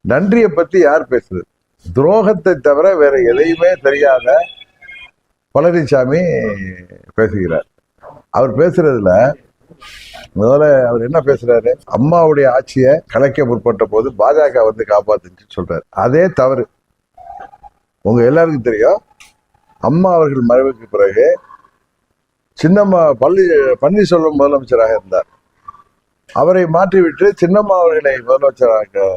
நன்றியை பத்தி யார் பேசுறது? துரோகத்தை தவிர வேற எதையுமே தெரியாத பழனிசாமி பேசுகிறார். அவர் பேசுறதுல முதல்ல அவர் என்ன பேசுறாரு? அம்மாவுடைய ஆட்சியை கலைக்க முற்பட்ட போது பாஜக வந்து காப்பாத்துச்சு சொல்றாரு. அதே தவறு. உங்க எல்லாருக்கும் தெரியும். அம்மா அவர்கள் மறைவுக்கு பிறகு சின்னம்மா பள்ளி பன்னீர்செல்வம் முதலமைச்சராக இருந்தார். அவரை மாற்றிவிட்டு சின்னம்மா அவர்களை முதலமைச்சராக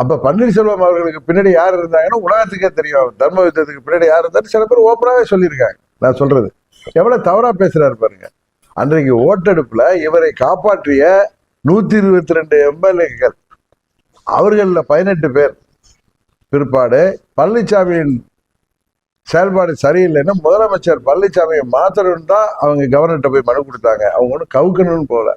அப்ப பன்னீர்செல்வம் அவர்களுக்கு பின்னாடி யார் இருந்தாங்கன்னா உலகத்துக்கே தெரியும். தர்ம யுத்தத்துக்கு பின்னாடி யார் இருந்தாரு சில பேர் ஓப்பனாவே சொல்லியிருக்காங்க. நான் சொல்றது. எவ்வளவு தவறா பேசுறாரு பாருங்க. அன்றைக்கு ஓட்டெடுப்புல இவரை காப்பாற்றிய நூத்தி இருபத்தி ரெண்டு எம்எல்ஏக்கள். அவர்கள்ல பதினெட்டு பேர். பிற்பாடு பழனிசாமியின் செயல்பாடு சரியில்லைன்னு முதலமைச்சர் பழனிசாமியை மாத்தணும்னு தான் அவங்க கவர்னர்கிட்ட போய் மனு கொடுத்தாங்க. அவங்க ஒன்றும் கவுக்கணும்னு போகல.